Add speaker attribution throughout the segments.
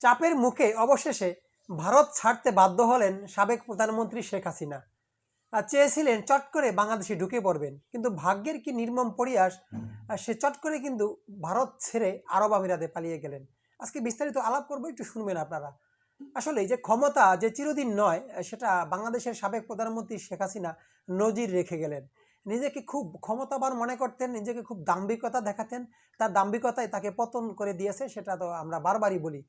Speaker 1: চাপের মুখে অবশেষে ভারত ছাড়তে বাধ্য হলেন সাবেক প্রধানমন্ত্রী শেখ হাসিনা। আর চেয়েছিলেন চট করে বাংলাদেশে ঢুকে পড়বেন কিন্তু ভাগ্যের কি নির্মম পরিয়াস সে চট করে কিন্তু ভারত ছেড়ে আরব আমিরাতে পালিয়ে গেলেন। আজকে বিস্তারিত আলাপ করব একটু শুনবেন আপনারা। আসলে যে ক্ষমতা যে চিরদিন নয় সেটা বাংলাদেশের সাবেক প্রধানমন্ত্রী শেখ হাসিনা নজির রেখে গেলেন। নিজেকে খুব ক্ষমতাবান মনে করতেন নিজেকে খুব দাম্ভিকতা দেখাতেন। তার দাম্ভিকতায় তাকে পতন করে দিয়েছে সেটা তো আমরা বারবারই বলি।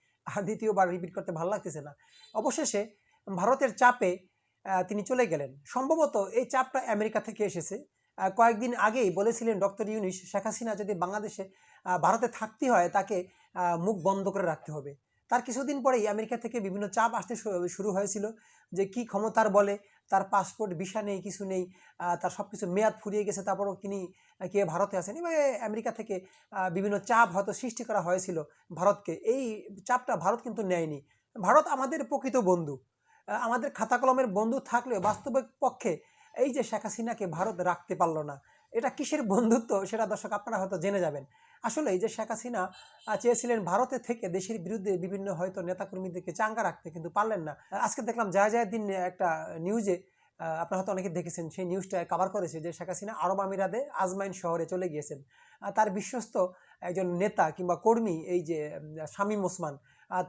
Speaker 1: দ্বিতীয়বার রিপিট করতে ভালো লাগতেছে না। অবশেষে ভারতের চাপে তিনি চলে গেলেন। সম্ভবত এই চাপটা আমেরিকা থেকে এসেছে। কয়েকদিন আগেই বলেছিলেন ডক্টর ইউনিস, শেখ হাসিনা যদি বাংলাদেশে ভারতে থাকতে হয়, তাকে মুখ বন্ধ করে রাখতে হবে। তার কিছুদিন পরেই আমেরিকা থেকে বিভিন্ন চাপ আসতে শুরু হয়েছিল যে কি ক্ষমতার বলে তার পাসপোর্ট ভিসা নেই, কিছু নেই তার সব কিছু মেয়াদ ফুরিয়ে গেছে, তারপরও তিনি কে ভারতে আসেন এভাবে আমেরিকা থেকে বিভিন্ন চাপ হয়তো সৃষ্টি করা হয়েছিল ভারতকে। এই চাপটা ভারত কিন্তু নেয়নি। ভারত আমাদের প্রকৃত বন্ধু। আমাদের খাতা কলমের বন্ধু থাকলেও বাস্তবিক পক্ষে এই যে শেখ হাসিনাকে ভারত রাখতে পারল না এটা কিসের বন্ধুত্ব সেটা দর্শক আপনারা হয়তো জেনে যাবেন। আসলে যে শেখ হাসিনা চেয়েছিলেন ভারতে থেকে দেশের বিরুদ্ধে বিভিন্ন হয়তো নেতাকর্মীদেরকে চাঙ্গা রাখতে কিন্তু পারলেন না। আজকে দেখলাম দিন একটা নিউজে আপনারা হয়তো অনেকে দেখেছেন, সেই নিউজটা কভার করেছে যে শেখ হাসিনা আরব আমিরাদে আজমাইন শহরে চলে গিয়েছেন। তার বিশ্বস্ত একজন নেতা কিংবা কর্মী এই যে শামীম ওসমান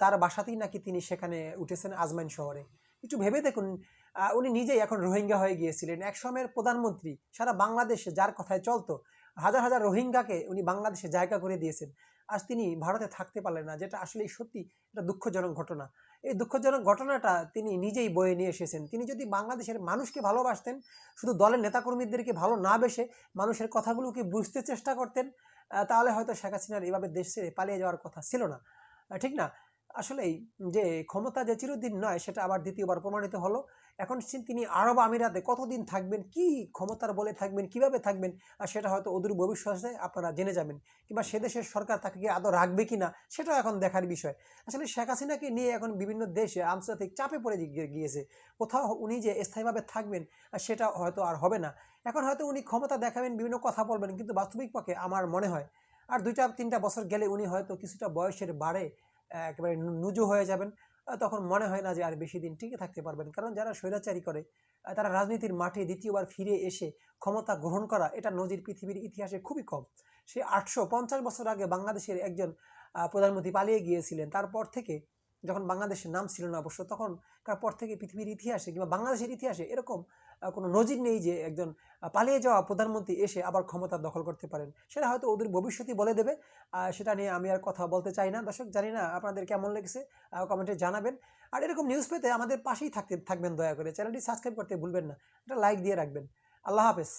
Speaker 1: তার বাসাতেই নাকি তিনি সেখানে উঠেছেন আজমাইন শহরে। একটু ভেবে দেখুন উনি নিজেই এখন রোহিঙ্গা হয়ে গিয়েছিলেন। এক সময়ের প্রধানমন্ত্রী, সারা বাংলাদেশে যার কথায় চলতো, হাজার হাজার রোহিঙ্গাকে উনি বাংলাদেশে জায়গা করে দিয়েছেন। আজ তিনি ভারতে থাকতে পারলেন না, যেটা আসলে সত্যি একটা দুঃখজনক ঘটনা। এই দুঃখজনক ঘটনাটা তিনি নিজেই বয়ে নিয়ে এসেছেন। তিনি যদি বাংলাদেশের মানুষকে ভালোবাসতেন, শুধু দলের নেতাকর্মীদেরকে ভালো না বেসে মানুষের কথাগুলোকে বুঝতে চেষ্টা করতেন তাহলে হয়তো শেখ হাসিনার এভাবে দেশ পালিয়ে যাওয়ার কথা ছিল না। ঠিক না? আসলেই যে ক্ষমতা যে চিরদিন নয়, সেটা আবার দ্বিতীয়বার প্রমাণিত হলো। এখন তিনি আরব আমিরাতে কতদিন থাকবেন, কি ক্ষমতার বলে থাকবেন, কীভাবে থাকবেন, আর সেটা হয়তো অদূর ভবিষ্যতে আপনারা জেনে যাবেন। কিংবা সে দেশের সরকার তাকে কি আদৌ রাখবে কিনা, সেটাও এখন দেখার বিষয়। আসলে শেখ হাসিনাকে নিয়ে এখন বিভিন্ন দেশে আন্তর্জাতিক চাপে পড়ে গিয়ে- গিয়েছে। কোথাও উনি যে স্থায়ীভাবে থাকবেন সেটা হয়তো আর হবে না। এখন হয়তো উনি ক্ষমতা দেখাবেন, বিভিন্ন কথা বলবেন, কিন্তু বাস্তবিক পক্ষে আমার মনে হয়, আর দুইটা তিনটা বছর গেলে উনি হয়তো কিছুটা বয়সের বাড়ে একেবারে নুজু হয়ে যাবেন তখন মনে হয় না যে আর বেশি দিন টিকে থাকতে পারবেন। কারণ যারা স্বৈরাচারী করে তারা রাজনীতির মাঠে দ্বিতীয়বার ফিরে এসে ক্ষমতা গ্রহণ করা, এটা নজির পৃথিবীর ইতিহাসে খুবই কম। সে আটশো পঞ্চাশ বছর আগে বাংলাদেশের একজন প্রধানমন্ত্রী পালিয়ে গিয়েছিলেন। তারপর থেকে যখন বাংলাদেশের নাম ছিল না অবশ্য, তখন পর থেকে পৃথিবীর ইতিহাসে কিংবা বাংলাদেশের ইতিহাসে এরকম কোনো নজির নেই যে একজন পালিয়ে যাওয়া প্রধানমন্ত্রী এসে আবার ক্ষমতা দখল করতে পারেন। সেটা হয়তো ওদের ভবিষ্যতই বলে দেবে। সেটা নিয়ে আমি আর কথা বলতে চাই না। দর্শক, জানি না আপনাদের কেমন লেগেছে কমেন্টে জানাবেন। আর এরকম নিউজ পেতে আমাদের পাশেই থাকতে, থাকবেন দয়া করে। চ্যানেলটি সাবস্ক্রাইব করতে ভুলবেন না। একটা লাইক দিয়ে রাখবেন। আল্লাহ হাফেজ।